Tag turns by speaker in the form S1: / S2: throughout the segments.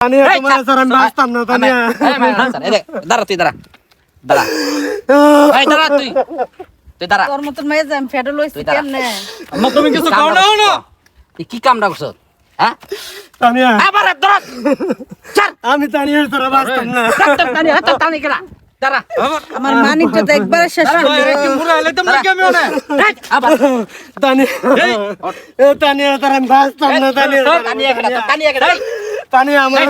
S1: তানিয়া তোমার স্যার আমি
S2: ছাড়।
S1: না তানিয়া।
S2: দাঁড়া তুই দাঁড়া। দাঁড়া। এই দাঁড়া তুই। তুই দাঁড়া।
S3: তোর মতন মেয়ে যাম ফেডো লইছি কেমনে?
S4: আম্মা তুমি কিছু খাও না। না
S2: তুই কি কামটা করছ? হ্যাঁ?
S1: তানিয়া।
S2: আবার দাঁড়া। ছাড়।
S1: আমি তানিয়ার ছাড়া বাঁচতাম না।
S2: হাতটা টানি হাতটা টানি কেনা দাঁড়া।
S3: আমার মানিকটা তো একবারে শেষ করে দিল।
S4: পুরা এলে তোমরা কেমন না
S2: আবার।
S1: তানিয়া। এ তানিয়া তার আমি না তানিয়া
S2: টানি কেনা টানি কেনা
S1: তানিয়া আমার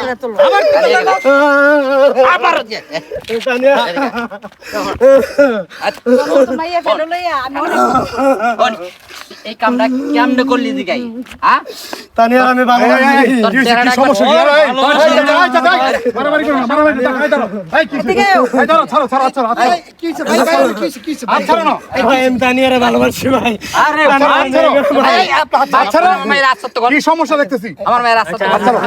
S3: করে তোলো।
S2: আবার যে,
S3: আমি
S2: এই কামটা কেমনে করলি দিগাই হ্যাঁ
S1: তানিয়া আমি ভালো
S2: তোর চেহারাটা একবার-
S4: সমস্যা কি? এই, মারামারি করো না, মারামারি না, দাঁড়াও, এই, কি হইছে?
S3: এদিকে আও।
S4: এই দাঁড়াও, ছাড়ো, ছাড়ো, ছাড়ো, ছাড়ো। ছাড়ো না।
S1: ভাই আমি তানিয়ারে ভালোবাসি ভাই।
S2: আরে ভাই,
S1: আমি এগুলো ভাই।
S2: ভাই, আমার রাস্তা তো।
S4: কি সমস্যা দেখতেছি?
S2: আমার মায়ের রাস্তা
S4: ছাড়ো ছাড়ো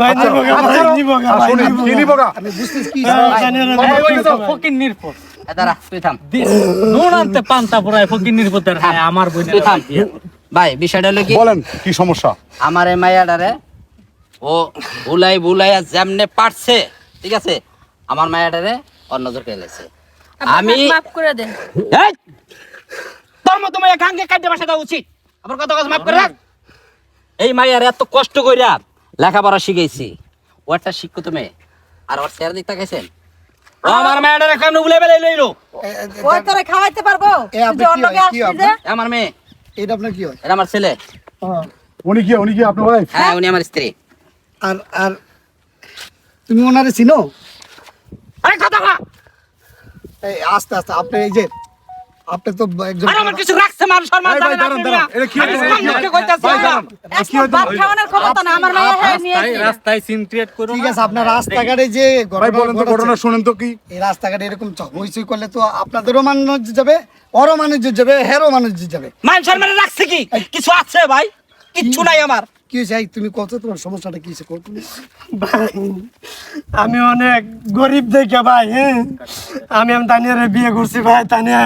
S1: ভাই নিবো গা, ভাই নিবো গা, ভাই।
S4: শুনি
S1: নিবো
S4: কি?
S1: হ্যাঁ, তানিয়ারে ভালোবাসি ভাই।
S2: দাঁড়া, তুই থাম,
S5: নুন আনতে পান্তা পুরায় ফকির নির্পদের হ্যাঁ আমার
S2: তুই থাম। ভাই বিষয়টা হলো কি?
S4: বলেন কি সমস্যা?
S2: আমার এই মায়াডারে ও ভুলাই ভুলাইয়া যেমনে পারছে ঠিক আছে আমার মায়াডারে ওর নজর পেলেছে আমি
S3: মাফ করে দেন
S2: এই! তোর মতো মায়া গাঙ্গে কাটতে বাসা দেওয়া উচিত। আমার কথা কথা মাফ করে রাখ। এই মায়ার এত কষ্ট কইরা লেখাপড়া শিখাইছি। ও একটা শিক্ষিত মেয়ে। আর ওর চেহারা দিক তাকাইছেন? আমার মায়াডারে কেন ভুলে বেলে লইলো।
S3: ওই তোরে খাওয়াইতে পারব? তুই যে অন্যকে আসছিস
S2: আমার মেয়ে।
S6: এটা আপনার কি হয়?
S2: এটা আমার ছেলে।
S4: উনি কি উনি কি আপনার ওয়াইফ
S2: হ্যাঁ উনি আমার স্ত্রী।
S6: আর আর তুমি ওনারে চিনো?
S2: আরে কথা
S6: এই আস্তে আস্তে আপনি এই যে আপনি তো একজন
S2: আর আমার কিছু রাখছে মানুষ সম্মান
S4: এই ভাই, দাঁড়ান, দাঁড়ান। এটা কি হয়েছে?
S2: আমি সামনে কইতাছি।
S4: ভাই, দাঁড়ান।
S3: একটা ভাত খাওয়ানোর ক্ষমতা না আমার মাইয়া হ্যাঁ নিয়ে
S5: রাস্তায় রাস্তায় সিন ক্রিয়েট করো
S6: ঠিক আছে আপনার রাস্তাঘাটে যে
S4: ভাই
S6: ঘটনা
S4: বলেন তো ঘটনা শুনেন তো কি?
S6: এই রাস্তাঘাটে এরকম হইচই করলে তো আপনাদেরও মানুষ যাবে ওরও মানুষ যাবে হেরও মানুষ যাবে।
S2: মান সম্মানে রাখছে কি? কিছু আছে ভাই? কিচ্ছু নাই আমার।
S6: কি হয়েছে তুমি কত তোমার সমস্যাটা কি হয়েছে?
S1: ভাই আমি অনেক গরিব দেখে ভাই হ্যাঁ? আমি আমি তানিয়ারে বিয়ে করছি ভাই তানিয়া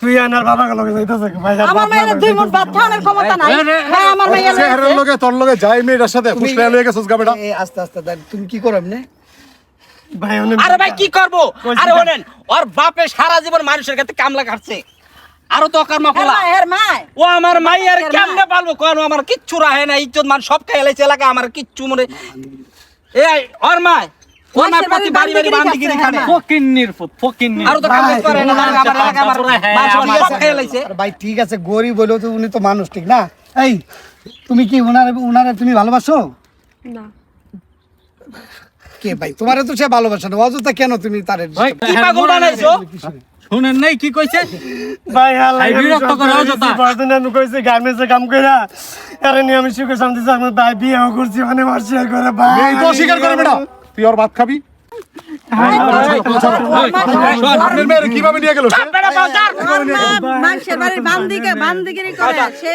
S1: তুই আনার বাবা লগে যাইতেছে ভাই?
S3: আমার
S1: বাপ
S3: দুই মুঠ ভাত খাওয়ানোর ক্ষমতা নাই। ভাই আমার মাইয়া
S4: চেহারার লগে তোর লগে যাই মেয়েটার সাথে ফুসলে লয়ে গেছস গাবেটা।
S6: এই আস্তে আস্তে দেখ, তুমি কি করো এমনি?
S1: ভাই অনেক
S2: আরে ভাই কি করব? আরে বলেন ওর বাপে সারা জীবন মানুষের কাছে কামলা কাটছে। আরও তো ফলা
S3: মা মা
S2: ও আমার মাইয়ার
S3: হের
S2: কেমনে পালবো কোন? আমার কিচ্ছু রাহে না ইজ্জত মান সব খাই লাইছে এলাকা আমার কিচ্ছু মনে এই ওর মা
S3: হ্যাঁ।
S2: করে
S6: ঠিক আছে গরিব হলেও তো উনি তো মানুষ ঠিক না? এই তুমি কি ওনারে ওনারে তুমি ভালোবাসো?
S3: না।
S6: কে ভাই? তোমারে তো সে ভালোবাসে না। অযথা কেন তুমি তারে
S5: ভাই,
S2: কি পাগল বানাইছো?
S5: শুনেন নাই কি কইছে?
S1: ভাই আল্লাহ
S5: বিরক্ত করে অযথা।
S1: কইছে কইছি গার্মেন্টসে কাম কইরা আরে নি আমি সুখে শান্তি আমি ভাই বিয়ে করছি মানে মার করে ভাই।
S4: এই তো স্বীকার করে বেটা। তুই ওর ভাত খাবি? কীভাবে নিয়ে গেল
S3: মানুষের বাড়ির বান্দিকে বান্দিগিরি করে সে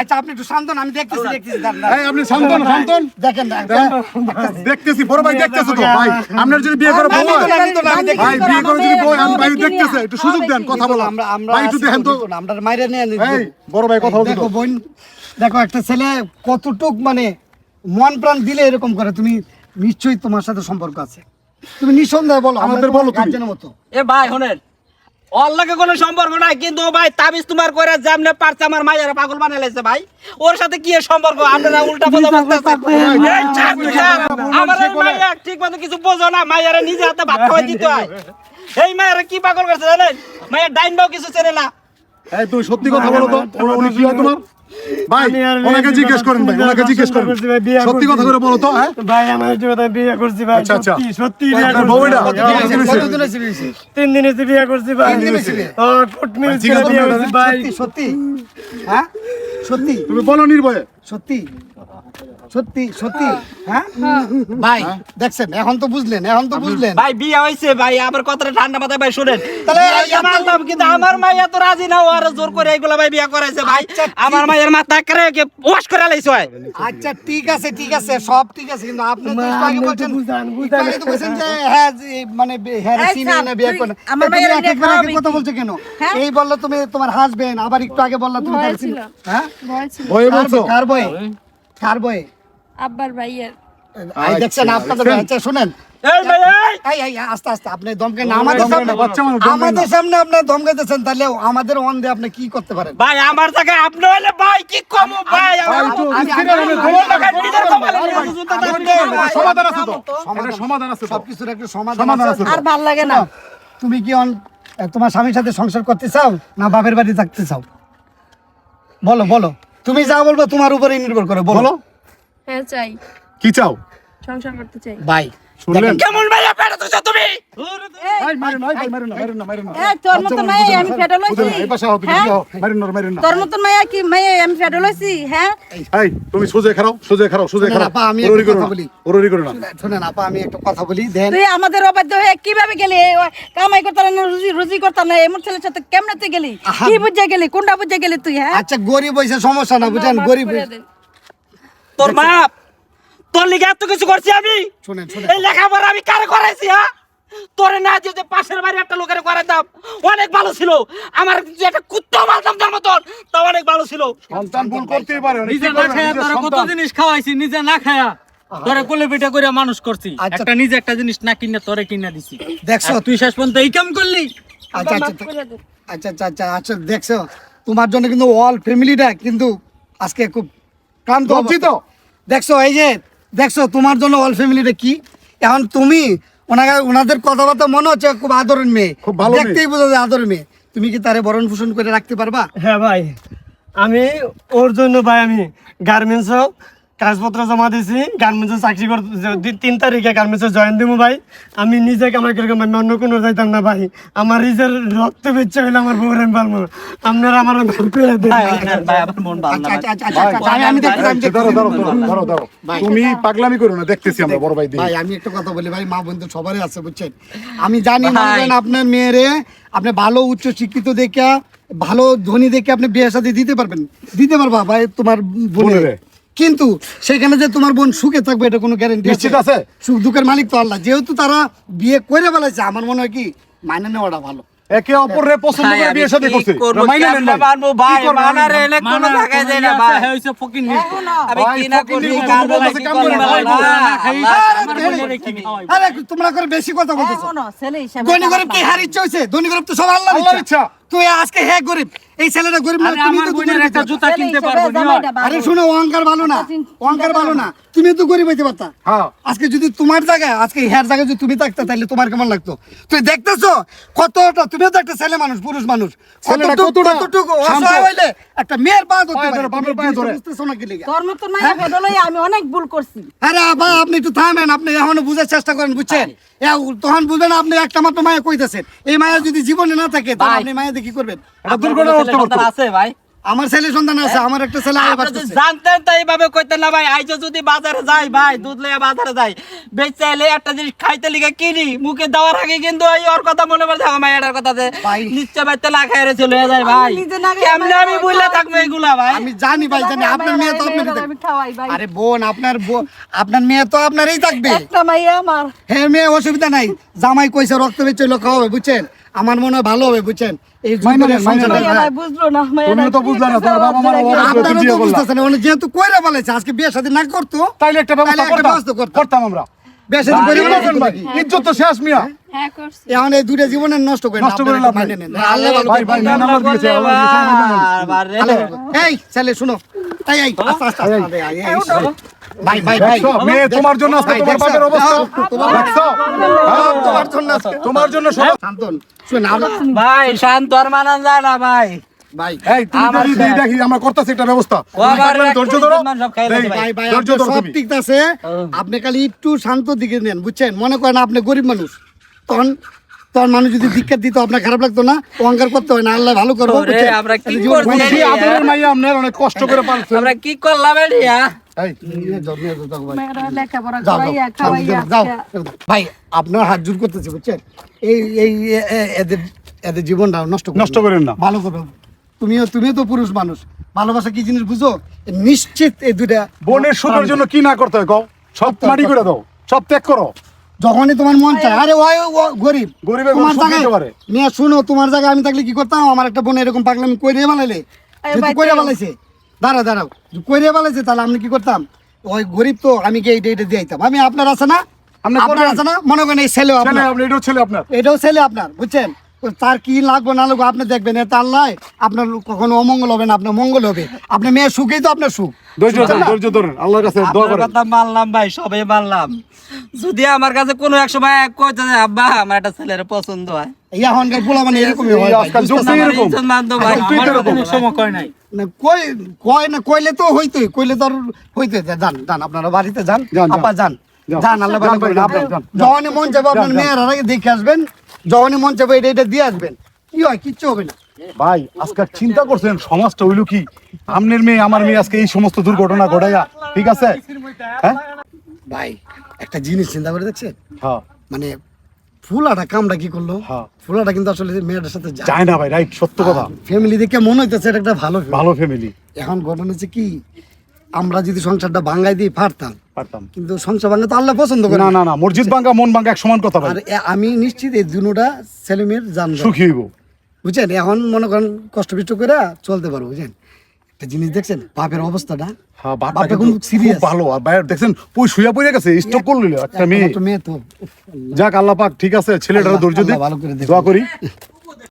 S6: আচ্ছা আপনি একটু শান্ত আমি দেখতেছি দেখতেছি দাঁড়ান, দাঁড়ান।
S4: এই আপনি শান্তন শান্তন
S6: দেখেন দেখেন
S4: দেখতেছি বড় ভাই দেখতেছে তো ভাই আপনার যদি বিয়ে করে হয়। ভাই বিয়ে করে যদি হয়, আমি ভাই দেখতেছে একটু সুযোগ দেন কথা বলো
S6: আমরা আমরা
S4: একটু দেখেন তো
S6: আমরা মাইরে নিয়ে
S4: বড় ভাই কথা
S6: দেখো বোন দেখো একটা ছেলে কতটুক মানে মন প্রাণ দিলে এরকম করে তুমি নিশ্চয়ই তোমার সাথে সম্পর্ক আছে। তুমি নিঃসন্দেহে বলো
S4: আমাদের বলো
S6: গার্জেনের মতো।
S2: এ ভাই শোনেন ওর লগে কোনো সম্পর্ক নাই কিন্তু ভাই তাবিজ তোমার করে যেমনে পারছে আমার মায়ের পাগল লাইছে ভাই। ওর সাথে কি সম্পর্ক? আপনারা উল্টা বলতেছেন। আমার মাইয়া ঠিক মতো কিছু বোঝো না মায়ের নিজে হাতে ভাত খাওয়াই দিতে হয়। এই মায়ের কি পাগল করছে জানেন? মায়ের ডাইন বাও কিছু চেনে না।
S4: এই তুমি সত্যি কথা বলো তো ও- উনি কি হয় তোমার? ভাই ওনাকে জিজ্ঞেস করেন ভাই ওনাকে জিজ্ঞেস করেন। সত্যি কথা করে বলো তো হ্যাঁ?
S1: ভাই আমার বিয়ে করছি ভাই
S4: আচ্ছা, আচ্ছা।
S1: সত্যি সত্যি বিয়ে করছি।
S4: কতদিন হয়েছে?
S6: বিয়ে
S1: তিন দিনে তো বিয়ে করছি ভাই।
S6: তিন দিনে হয়েছে
S1: ও বিয়ে করছি ভাই।
S6: সত্যি সত্যি হ্যাঁ? সত্যি।
S4: তুমি বলো নির্ভয়ে।
S6: সত্যি। সত্যি সত্যি হ্যাঁ?
S2: ভাই
S6: দেখছেন এখন তো বুঝলেন এখন তো বুঝলেন।
S2: ভাই বিয়ে হয়েছে ভাই আমার কথাটা ঠান্ডা মাথায় ভাই শুনেন।
S6: তাহলে
S2: কিন্তু আমার মাইয়া তো রাজি না ও আরও জোর করে এইগুলা ভাই বিয়ে করাইছে ভাই। আমার মাইয়া মায়ের মাথা করে ওয়াশ করে লাইছো
S6: আচ্ছা ঠিক আছে ঠিক আছে সব ঠিক আছে কিন্তু আপনি তো আগে বলছেন আগে তো বলছেন যে হ্যাঁ মানে হ্যাঁ
S3: ছাড়,
S6: না বিয়ে করে।
S3: আমার মায়ের
S6: এক একবার একে কথা
S3: কি?
S6: বলছো কেন?
S3: হ্যাঁ?
S6: এই বলল তুমি তোমার হাসবেন আবার একটু আগে বললা তুমি তার চিনি হ্যাঁ?
S4: বলছো?
S6: কার বয়ে কার বয়ে
S3: আব্বার ভাইয়ের।
S6: এই দেখছেন আপনাদের আচ্ছা শুনেন আস্তে আস্তে আপনি দমকে আমাদের সামনে। আমাদের সামনে আপনি তাহলে আমাদের অন দিয়ে আপনি কি করতে পারেন?
S2: ভাই আমার জায়গায় আপনি হইলে ভাই কি কম ভাই?
S4: সমাধান আছে তো?
S6: সমাধান।
S4: আছে।
S6: সবকিছুর একটা সমাধান আছে।
S3: আর ভালো লাগে না।
S6: তুমি কি অন তোমার স্বামীর সাথে সংসার করতে চাও না বাপের বাড়ি থাকতে চাও? বলো বলো। তুমি যা বলব তোমার উপরেই নির্ভর করে বলো।
S4: বলো।
S3: হ্যাঁ চাই।
S4: কি চাও?
S3: সংসার করতে চাই।
S6: ভাই
S4: শুনলেন?
S2: কেমন ভাইয়া পেটে তুমি।
S4: ভাই মারেন ভাই ভাই মারেন না মারেন না মারেন না।
S3: এই তোর আমি ফেটে লইছি।
S4: এই পাশে আও তুমি
S3: হ্যাঁ?
S4: মারেন না মারেন না।
S3: তোর মতন মায়া কি মায়ে আমি ফেটে লইছি হ্যাঁ?
S4: এই তুমি সোজা খারাও সোজা খারাও সোজা খারাও
S6: আপা, আমি একটা কথা বলি।
S4: ওরোরি করো না।
S6: শোনেন আপা আমি একটা কথা বলি দেন।
S3: তুই আমাদের অবাধ্য হয়ে কীভাবে গেলি? কামাই করতে না রুজি রুজি করতে না এমন ছেলের সাথে কেমনে তুই গেলি? কি বুঝে গেলি? কোনটা বুঝে গেলি তুই হ্যাঁ?
S6: আচ্ছা গরিব হয়েছে সমস্যা না বুঝেন গরিব
S2: তোর মা তোর লিগে এত কিছু করছি আমি?
S6: শোনেন শোনেন।
S2: এই লেখাপড়া আমি কারে করাইছি হ্যাঁ? তোরে না যে যে পাশের বাড়ি একটা লোকের অনেক ভালো ছিল। আমার যে একটা কুত্তা মারতাম তার মতন তা অনেক ভালো ছিল।
S4: সন্তান ভুল করতেই পারে
S5: নিজে না খায়া তোরা কত জিনিস খাওয়াইছি নিজে না খায়া তোরা কোলে পিঠা করে মানুষ করছি।
S6: আচ্ছা।
S5: একটা নিজে একটা জিনিস না কিনে তোরে কিনে দিছি।
S6: দেখছ?
S5: তুই শেষ পর্যন্ত এই কাম করলি?
S6: আচ্ছা আচ্ছা আচ্ছা আচ্ছা আচ্ছা আচ্ছা দেখছ? তোমার জন্য কিন্তু অল ফ্যামিলিটা কিন্তু আজকে খুব ক্লান্ত
S4: লজ্জিত?
S6: অবস্থা। দেখছ এই যে দেখছ তোমার জন্য অল ফ্যামিলিটা কি? এখন তুমি ওনাকে ওনাদের কথাবার্তা মনে হচ্ছে খুব আদরের মেয়ে।
S4: খুব ভালো।
S6: দেখতেই বোঝা যায় আদরের মেয়ে। তুমি কি তারে বরণ পোষণ করে রাখতে পারবা?
S1: হ্যাঁ ভাই। আমি ওর জন্য ভাই আমি গার্মেন্টসও কাগজপত্র জমা দিয়েছি গার্মেন্টসে চাকরি করতে তিন তারিখে গার্মেন্টসে জয়েন দিব ভাই। আমি নিজে কামাই করে আমি অন্য কোনো যাইতাম না ভাই। আমার নিজের রক্ত বেচ্ছে হইলে আমার বউরে আমি পারব আপনারা আমার।
S4: তুমি পাগলামি করো না দেখতেছি আমরা বড় ভাই
S6: ভাই আমি একটা কথা বলি ভাই মা বন্ধু সবারই আছে বুঝছেন? আমি জানি আপনার মেয়েরে আপনি ভালো উচ্চ শিক্ষিত দেখে ভালো ধনী দেখে আপনি বিয়ে সাথে দিতে পারবেন? দিতে পারবা ভাই তোমার বোনের।
S4: বোনেরে।
S6: কিন্তু সেখানে যে তোমার বোন সুখে থাকবে এটা কোনো গ্যারেন্টি
S4: নিশ্চিত আছে?
S6: সুখ দুঃখের মালিক তো আল্লাহ যেহেতু তারা বিয়ে করে ফেলেছে আমার মনে হয় কি মাইনে নেওয়াটা ভালো
S4: একে অপরে পছন্দ করে বিয়ে শাদী করছে মাইনে নেন ভাই।
S2: মানবো ভাই? মানার এলে কোনো জায়গায় যায় না ভাই।
S5: হইছে ফকিন্নি।
S2: আমি কি না করি,
S4: কাম
S2: করি,
S4: না,
S2: না,
S5: না?
S6: আরে তোমরা করে বেশি কথা বলতেছো
S3: এখনও ছেলে হিসাবে
S6: ধনী গরিব কি হার ইচ্ছা হয়েছে ধনী গরিব তো সব আল্লাহর ইচ্ছা। তুই আজকে হ্যাঁ গরিব এই ছেলেটা গরিব না তুমি তো গরিব
S5: একটা জুতা কিনতে পারব না
S6: আরে শোনো অহংকার ভালো না অহংকার ভালো
S3: না।
S6: তুমি তো গরিব হইতে পারতা।
S4: হ্যাঁ।
S6: আজকে যদি তোমার জায়গায় আজকে হেয়ার জায়গায় যদি তুমি থাকতে তাহলে তোমার কেমন লাগতো? তুই দেখতেছো কতটা তুমিও তো একটা ছেলে মানুষ পুরুষ মানুষ। কতটুকু
S4: কতটা
S6: কতটুকু অসহায় হইলে একটা মেয়ের পা ধরতে পারে।
S4: বাপের পায়ে ধরে।
S6: বুঝতেছো না কি লিগা?
S3: মায়া ফেটে আমি অনেক ভুল করছি।
S6: আরে আবা আপনি একটু থামেন আপনি এখনও বুঝার চেষ্টা করেন বুঝছেন? তখন বুঝবেন আপনি একটা মাত্র মায়া কইতেছেন। এই মায়া যদি জীবনে না থাকে তাহলে আপনি মায়া দেখি করবেন?
S4: এটা
S2: আপনার
S4: দুর্ঘটনা
S2: আছে ভাই।
S6: আমার ছেলে সন্তান আছে আমার একটা ছেলে আয়
S2: আপনি যদি
S6: বাচ্চা
S2: জানতেন তো এইভাবে কইতেন না ভাই আইজো যদি বাজারে যাই ভাই দুধ লইয়া বাজারে যাই বেচতে এলে একটা জিনিস খাইতে লিগে কিনি মুখে দেওয়ার আগে কিন্তু এই ওর কথা মনে পড়ছে আমার মায়ের কথা যে
S6: ভাই।
S2: নিশ্চয় বাইতে না খাই চলে যায় ভাই। কেমনে আমি বুঝলে থাকব এগুলা ভাই?
S6: আমি জানি ভাই জানি। আপনার মেয়ে তো
S3: ভাই।
S6: আরে বোন আপনার আপনার মেয়ে তো আপনারই থাকবে।
S3: একটা মাইয়া আমার।
S6: হ্যাঁ মেয়ে অসুবিধা নাই। জামাই কইছে রক্ত বেচে লোক হবে বুঝছেন? আমার মনে হয় ভালো হবে বুঝছেন এই হ্যাঁ।
S3: বুঝলো না
S4: তো বুঝলে না, তোর বাবা মার
S6: তো বুঝতেছেন উনি যেহেতু কইরা বলেছে আজকে বিয়ে শাদী না করতো
S4: তাইলে একটা ব্যবস্থা করতাম আমরা
S3: হ্যাঁ
S6: এখন এই জীবনের নষ্ট করে
S4: নষ্ট করে।
S6: এই ছেলে শুনো এই আস্তে আস্তে ভাই ভাই ভাই।
S4: মেয়ে তোমার জন্য আজকে তোমার বাপের অবস্থা।
S6: তোমার-
S4: দেখছ? হ্যাঁ,
S6: তোমার জন্য আজকে।
S4: তোমার জন্য সব
S6: শান্তন শুন আমরা
S2: ভাই শান্ত আর মানান যায় না ভাই।
S6: ভাই
S4: এই তুমি যদি দেখি আমরা করতেছি একটা ব্যবস্থা।
S2: ও আবার
S4: তুমি ধৈর্য ধরো।
S2: ইজ্জত সব খাইয়ে
S4: দেই,
S2: দিছে
S6: ভাই। ভাই
S4: ধৈর্য ধরো
S6: সব ঠিক আছে। আপনি খালি একটু শান্ত দিকে নেন বুঝছেন? মনে করেন আপনি গরিব মানুষ। তখন তখন মানুষ যদি দীক্ষা দিত আপনার খারাপ লাগতো না? অহংকার করতে হয় না আল্লাহ ভালো করব
S2: ওরে, আমরা কি
S4: অনেক কষ্ট করে পালছেন।
S2: আমরা কি করলাম
S6: ভাই। আপনার হাত জোর করতেছে বুঝছেন? এই এই এদের এদের জীবনটা নষ্ট
S4: নষ্ট করেন না।
S6: ভালো করবেন তুমিও তুমিও তো পুরুষ মানুষ। ভালোবাসা কি জিনিস বুঝো? নিশ্চিত এই দুটা
S4: বোনের সুখের জন্য কি না করতে হয় কও? সব মাটি করে দাও। সব ত্যাগ করো।
S6: যখনই তোমার মন চায় আরে ওই গরিব।
S4: গরিবের
S6: তোমার জায়গায় নিয়ে শুনো তোমার জায়গায় আমি থাকলে কি করতাম? আমার একটা বোন এরকম পাগলামি কইরে বানাইলে।
S3: আরে
S6: যেহেতু
S3: ভাই,
S6: কইরে বানাইছে দাঁড়াও দাঁড়াও। কইরে বানাইছে তাহলে আমি কি করতাম? ওই গরিব তো আমি কি এইটা এইটা দিয়ে আইতাম? আমি আপনার আছে না?
S4: আপনি
S6: আপনার আছে না? মনে করেন এই আপনার।
S4: এটাও ছেলে আপনার।
S6: এটাও ছেলে আপনার বুঝছেন? তার কি লাগবে না লাগবে আপনি দেখবেন এটা আল্লাহ আপনার কখনো অমঙ্গল হবে না আপনার মঙ্গল হবে। আপনার মেয়ের সুখেই তো আপনার সুখ।
S4: ধৈর্য ধরেন ধৈর্য ধরেন আল্লাহর কাছে দোয়া করেন।
S2: কথা মানলাম ভাই সবাই মানলাম। যদি আমার কাছে কোনো এক সময় কইতে যে আব্বা আমার একটা ছেলের পছন্দ হয়।
S6: পোলা মানে এরকমই হয় ভাই,
S4: আজকাল? যুগটাই এরকম।
S2: ভাই
S5: আমার কোনো সময় কয় নাই।
S6: না কই কয় না কইলে তো হইতোই কইলে তো যান যান আপনারা বাড়িতে যান। আপা যান।
S4: যান।
S6: আল্লাহ ভালো করেন আপনি। যখনই মন চাইবে আপনার মেয়ের আগে দেখে আসবেন যখনই মন চাইবে এটা এটা দিয়ে আসবেন। কি হয় কিচ্ছু হবে না।
S4: ভাই আজকে চিন্তা করছেন সমাজটা হইল কি? আমনের মেয়ে আমার মেয়ে আজকে এই সমস্ত দুর্ঘটনা ঘটাইয়া ঠিক আছে? হ্যাঁ?
S6: ভাই একটা জিনিস চিন্তা করে দেখছেন?
S4: হ্যাঁ।
S6: মানে ফুলাটা কামটা কি করল?
S4: হ্যাঁ।
S6: ফুলাটা কিন্তু আসলে মেয়েটার সাথে যায়।
S4: না ভাই রাইট সত্য কথা।
S6: ফ্যামিলি দেখে মনে হইতেছে এটা একটা ভালো
S4: ভালো ফ্যামিলি
S6: এখন ঘটনা হচ্ছে কি আমরা যদি সংসারটা ভাঙ্গাই দিয়ে পারতাম
S4: পারতাম।
S6: কিন্তু সংসার ভাঙ্গা তো আল্লাহ পছন্দ করে
S4: না না। না মসজিদ ভাঙ্গা মন ভাঙ্গা এক সমান কথা ভাই।
S6: আর আমি নিশ্চিত এই দুটা ছেলে মেয়ের জান।
S4: সুখী হইব।
S6: বুঝছেন? এখন মনে করেন কষ্ট বিষ্ট করে চলতে পারব বুঝছেন? একটা জিনিস দেখছেন? বাপের অবস্থাটা?
S4: হ্যাঁ বাপটা কিন্তু সিরিয়াস ভালো। আর বাইরে দেখছেন পুই শুয়া পড়ে গেছে স্টক করল। একটা মেয়ে।
S6: একমাত্র মেয়ে তো।
S4: যাক আল্লাহ পাক ঠিক আছে ছেলেটার ধৈর্য
S6: দেখুন।
S4: দোয়া করি।